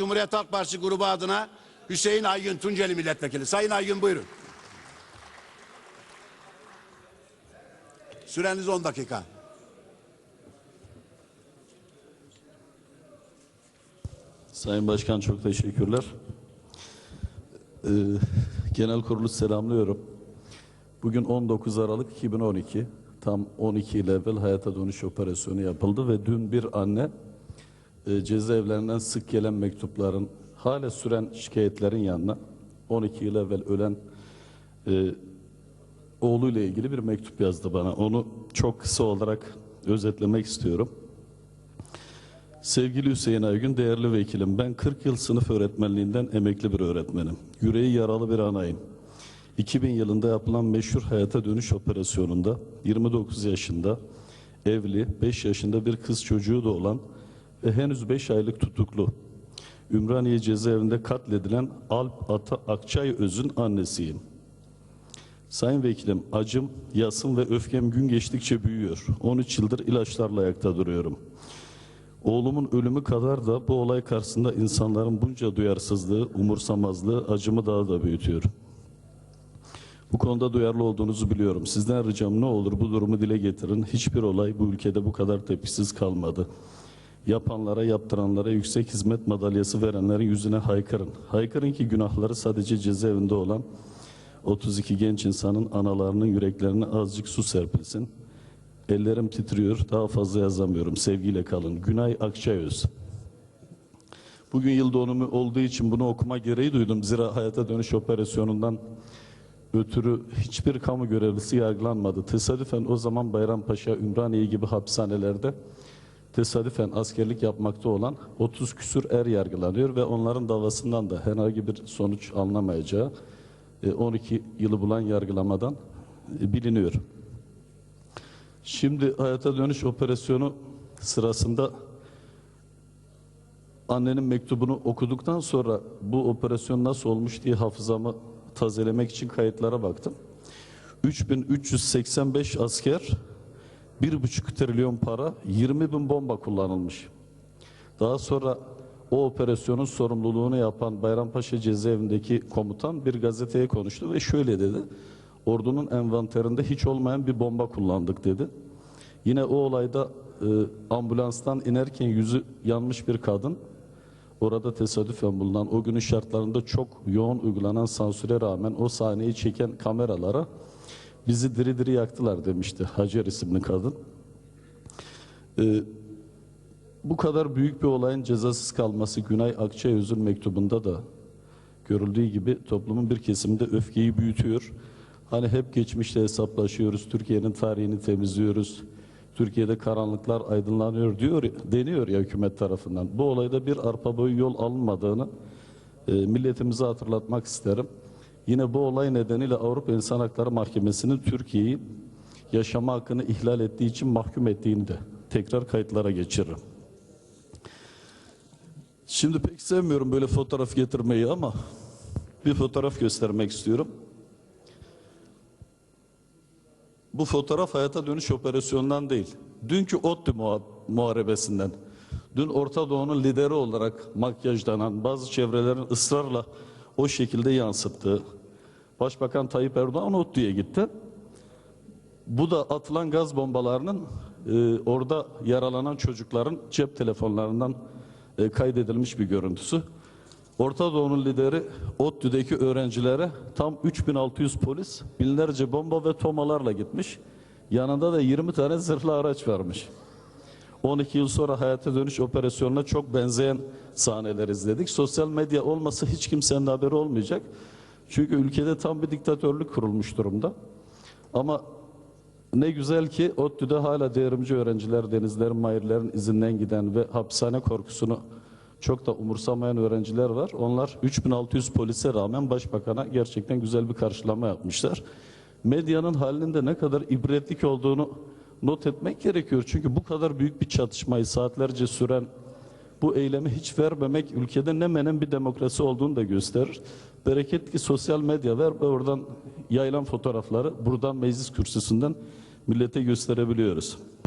Cumhuriyet Halk Partisi grubu adına Hüseyin Aygün Tunceli milletvekili. Sayın Aygün buyurun. Süreniz 10 dakika. Sayın Başkan çok teşekkürler. Ee, genel kurulu selamlıyorum. Bugün 19 Aralık 2012. Tam 12 yıl hayata dönüş operasyonu yapıldı ve dün bir anne e, cezaevlerinden sık gelen mektupların, hala süren şikayetlerin yanına 12 yıl evvel ölen e, oğluyla ilgili bir mektup yazdı bana. Onu çok kısa olarak özetlemek istiyorum. Sevgili Hüseyin Aygün, değerli vekilim. Ben 40 yıl sınıf öğretmenliğinden emekli bir öğretmenim. Yüreği yaralı bir anayım. 2000 yılında yapılan meşhur hayata dönüş operasyonunda 29 yaşında evli, 5 yaşında bir kız çocuğu da olan henüz 5 aylık tutuklu. Ümraniye cezaevinde katledilen Alp Ata Akçay Öz'ün annesiyim. Sayın Vekilim, acım, yasım ve öfkem gün geçtikçe büyüyor. 13 yıldır ilaçlarla ayakta duruyorum. Oğlumun ölümü kadar da bu olay karşısında insanların bunca duyarsızlığı, umursamazlığı acımı daha da büyütüyor. Bu konuda duyarlı olduğunuzu biliyorum. Sizden ricam ne olur bu durumu dile getirin. Hiçbir olay bu ülkede bu kadar tepkisiz kalmadı. Yapanlara, yaptıranlara yüksek hizmet madalyası verenlerin yüzüne haykırın. Haykırın ki günahları sadece cezaevinde olan 32 genç insanın analarının yüreklerine azıcık su serpilsin. Ellerim titriyor, daha fazla yazamıyorum. Sevgiyle kalın. Günay Akçayöz. Bugün yıl dönümü olduğu için bunu okuma gereği duydum. Zira hayata dönüş operasyonundan ötürü hiçbir kamu görevlisi yargılanmadı. Tesadüfen o zaman Bayrampaşa, Ümraniye gibi hapishanelerde tesadüfen askerlik yapmakta olan 30 küsür er yargılanıyor ve onların davasından da herhangi bir sonuç alınamayacağı e, 12 yılı bulan yargılamadan e, biliniyor. Şimdi hayata dönüş operasyonu sırasında annenin mektubunu okuduktan sonra bu operasyon nasıl olmuş diye hafızamı tazelemek için kayıtlara baktım. 3385 asker, 1,5 trilyon para, 20 bin bomba kullanılmış. Daha sonra o operasyonun sorumluluğunu yapan Bayrampaşa cezaevindeki komutan bir gazeteye konuştu ve şöyle dedi. Ordunun envanterinde hiç olmayan bir bomba kullandık dedi. Yine o olayda e, ambulanstan inerken yüzü yanmış bir kadın orada tesadüfen bulunan o günün şartlarında çok yoğun uygulanan sansüre rağmen o sahneyi çeken kameralara bizi diri diri yaktılar demişti Hacer isimli kadın. E, bu kadar büyük bir olayın cezasız kalması Günay Akçayöz'ün mektubunda da görüldüğü gibi toplumun bir kesiminde öfkeyi büyütüyor. Hani hep geçmişte hesaplaşıyoruz, Türkiye'nin tarihini temizliyoruz. Türkiye'de karanlıklar aydınlanıyor diyor deniyor ya hükümet tarafından. Bu olayda bir arpa boyu yol alınmadığını e, milletimize hatırlatmak isterim. Yine bu olay nedeniyle Avrupa İnsan Hakları Mahkemesi'nin Türkiye'yi yaşama hakkını ihlal ettiği için mahkum ettiğini de tekrar kayıtlara geçiririm. Şimdi pek sevmiyorum böyle fotoğraf getirmeyi ama bir fotoğraf göstermek istiyorum. Bu fotoğraf hayata dönüş operasyonundan değil. Dünkü ODTÜ muha- muharebesinden. Dün Orta Doğu'nun lideri olarak makyajlanan bazı çevrelerin ısrarla o şekilde yansıttığı. Başbakan Tayyip Erdoğan ODTÜ'ye gitti. Bu da atılan gaz bombalarının e, orada yaralanan çocukların cep telefonlarından e, kaydedilmiş bir görüntüsü. Orta Doğu'nun lideri ODTÜ'deki öğrencilere tam 3600 polis, binlerce bomba ve tomalarla gitmiş. Yanında da 20 tane zırhlı araç varmış. 12 yıl sonra hayata dönüş operasyonuna çok benzeyen sahneler izledik. Sosyal medya olmasa hiç kimsenin haberi olmayacak. Çünkü ülkede tam bir diktatörlük kurulmuş durumda. Ama ne güzel ki ODTÜ'de hala devrimci öğrenciler, denizlerin, mayırların izinden giden ve hapishane korkusunu çok da umursamayan öğrenciler var. Onlar 3600 polise rağmen başbakana gerçekten güzel bir karşılama yapmışlar. Medyanın halinin de ne kadar ibretlik olduğunu not etmek gerekiyor. Çünkü bu kadar büyük bir çatışmayı saatlerce süren bu eylemi hiç vermemek ülkede ne menen bir demokrasi olduğunu da gösterir. Bereket ki sosyal medya ver ve oradan yayılan fotoğrafları buradan meclis kürsüsünden millete gösterebiliyoruz.